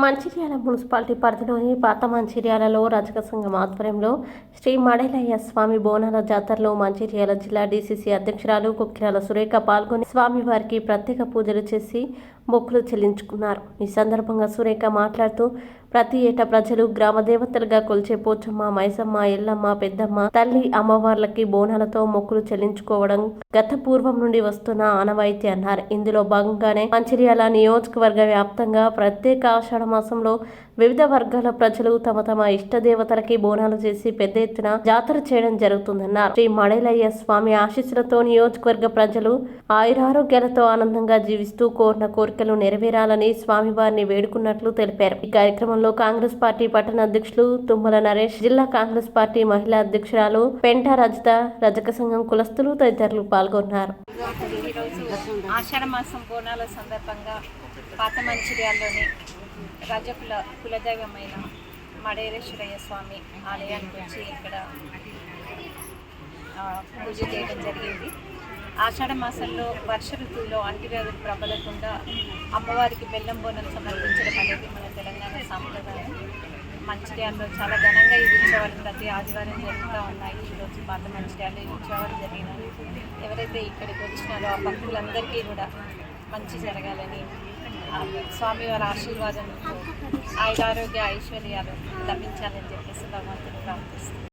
Mancherial municipality పరిధిలోని పాత మంచిర్యాలలో రజక సంఘం ఆధ్వర్యంలో శ్రీ మడేలయ్య స్వామి బోనాల జాతరలో మంచిర్యాల జిల్లా డీసీసీ అధ్యక్షురాలు కుక్కిరాల సురేఖ పాల్గొని స్వామివారికి ప్రత్యేక పూజలు చేసి మొక్కులు చెల్లించుకున్నారు. ఈ సందర్భంగా సురేఖ మాట్లాడుతూ ప్రతి ఏటా ప్రజలు గ్రామ దేవతలుగా కొలిచే పోచమ్మ మైసమ్మ ఎల్లమ్మ పెద్దమ్మ తల్లి అమ్మవార్లకి బోనాలతో మొక్కులు చెల్లించుకోవడం గత పూర్వం నుండి వస్తున్న ఆనవాయితీ అన్నారు. ఇందులో భాగంగానే మంచిర్యాల నియోజకవర్గ వ్యాప్తంగా ప్రత్యేక ఆషాఢ మాసంలో వివిధ వర్గాల ప్రజలు తమ తమ ఇష్ట దేవతలకి బోనాలు చేసి పెద్ద ఎత్తున జాతర చేయడం జరుగుతుందన్నారు. శ్రీ మడేలయ్య స్వామి ఆశీస్సులతో నియోజకవర్గ ప్రజలు ఆయురారోగ్యాలతో ఆనందంగా జీవిస్తూ కోరిన కోరిక కోరికలు నెరవేరాలని స్వామివారిని వేడుకున్నట్లు తెలిపారు. ఈ కార్యక్రమంలో కాంగ్రెస్ పార్టీ పట్టణ అధ్యక్షులు తుమ్మల నరేష్ జిల్లా కాంగ్రెస్ పార్టీ మహిళా అధ్యక్షురాలు పెంట రజిత రజక సంఘం కులస్తులు తదితరులు పాల్గొన్నారు. ఆషాఢ మాసం బోనాల సందర్భంగా పాత మంచిర్యాల్లోని రజకుల కులదైవమైన మడేరేశ్వరయ్య స్వామి ఆలయానికి వచ్చి ఇక్కడ పూజ చేయడం జరిగింది. ఆషాఢ మాసంలో వర్ష ఋతువులో అంటువ్యాధులు ప్రబలకుండా అమ్మవారికి బెల్లం బోనం సమర్పించడం అనేది మన తెలంగాణ సాంప్రదాయం. మంచిర్యాలలో చాలా ఘనంగా ఈ ఉత్సవాలు ప్రతి ఆదివారం జరుగుతూ ఉన్నాయి. ఈరోజు పాత మంచిర్యాలు ఈ ఉత్సవాలు జరిగినాయి. ఎవరైతే ఇక్కడికి వచ్చినారో ఆ భక్తులందరికీ కూడా మంచి జరగాలని ఆ స్వామివారి ఆశీర్వాదంతో ఆయురారోగ్య ఐశ్వర్యాలు లభించాలని చెప్పేసి భగవంతుని ప్రార్థిస్తున్నాను